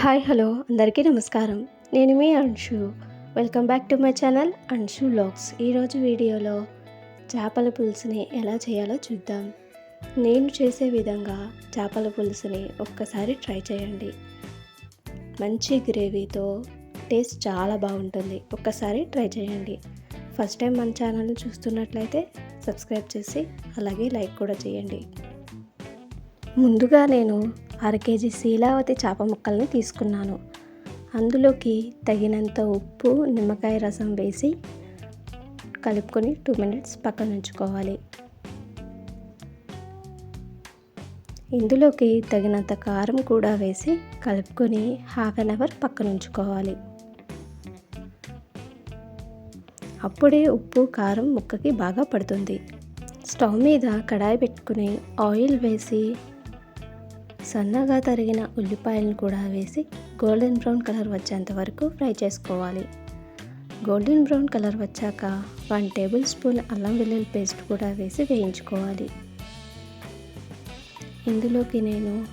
Hi hello. అందరికీ నమస్కారం. నేను మీ Anshu. Welcome back to my channel Anshu logs ఈరోజు వీడియోలో చేపల పులుసుని ఎలా చేయాలో చూద్దాం. నేను చేసే విధంగా చేపల పులుసుని ఒక్కసారి ట్రై చేయండి. మంచి గ్రేవీతో టేస్ట్ చాలా బాగుంటుంది. ఒక్కసారి ట్రై చేయండి. ఫస్ట్ టైం మన ఛానల్ని చూస్తున్నట్లయితే సబ్స్క్రైబ్ చేసి అలాగే లైక్ కూడా చేయండి. ముందుగా నేను అర కేజీ శీలావతి చేప ముక్కల్ని తీసుకున్నాను. అందులోకి తగినంత ఉప్పు నిమ్మకాయ రసం వేసి కలుపుకొని టూ మినిట్స్ పక్కన ఉంచుకోవాలి. ఇందులోకి తగినంత కారం కూడా వేసి కలుపుకొని హాఫ్ అన్ అవర్ పక్కన ఉంచుకోవాలి. అప్పుడే ఉప్పు కారం ముక్కకి బాగా పడుతుంది. స్టవ్ మీద కడాయి పెట్టుకుని ఆయిల్ వేసి సన్నగా తరిగిన ఉల్లిపాయలను కూడా వేసి గోల్డెన్ బ్రౌన్ కలర్ వచ్చేంత వరకు ఫ్రై చేసుకోవాలి. గోల్డెన్ బ్రౌన్ కలర్ వచ్చాక వన్ టేబుల్ స్పూన్ అల్లం వెల్లుల్లి పేస్ట్ కూడా వేసి వేయించుకోవాలి. ఇందులోకి నేను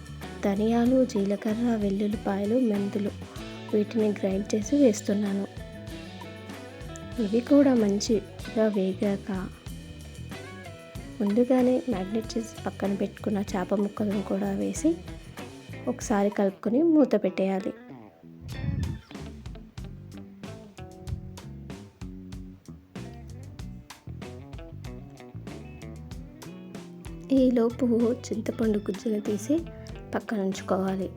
ధనియాలు జీలకర్ర వెల్లుల్లిపాయలు మెంతులు వీటిని గ్రైండ్ చేసి వేస్తున్నాను. ఇవి కూడా మంచిగా వేగాక ముందుగానే మ్యాగ్నెట్ చేసి పక్కన పెట్టుకున్న చేప ముక్కలను కూడా వేసి ఒకసారి కలుపుకొని మూత పెట్టేయాలి. ఈలోపు చింతపండు గుజ్జును తీసి పక్కన ఉంచుకోవాలి.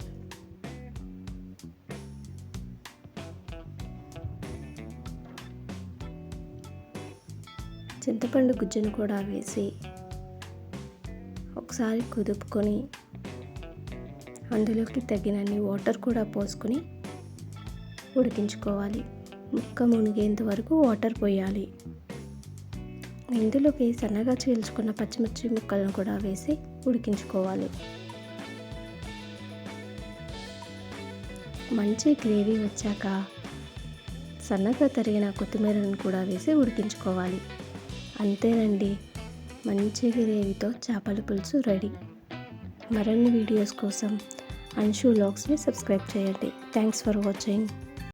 చింతపండు గుజ్జును కూడా వేసి ఒకసారి కుదుపుకొని అందులోకి తగినన్ని వాటర్ కూడా పోసుకొని ఉడికించుకోవాలి. ముక్క మునిగేంత వరకు వాటర్ పోయాలి. ఇందులోకి సన్నగా చీల్చుకున్న పచ్చిమిర్చి ముక్కలను కూడా వేసి ఉడికించుకోవాలి. మంచి గ్రేవీ వచ్చాక సన్నగా తరిగిన కొత్తిమీరను కూడా వేసి ఉడికించుకోవాలి. అంతేనండి. మంచి గ్రేవీతో చేపల పులుసు రెడీ. మరిన్ని వీడియోస్ కోసం అన్షు లాగ్స్ని సబ్స్క్రైబ్ చేయండి. Thanks for watching.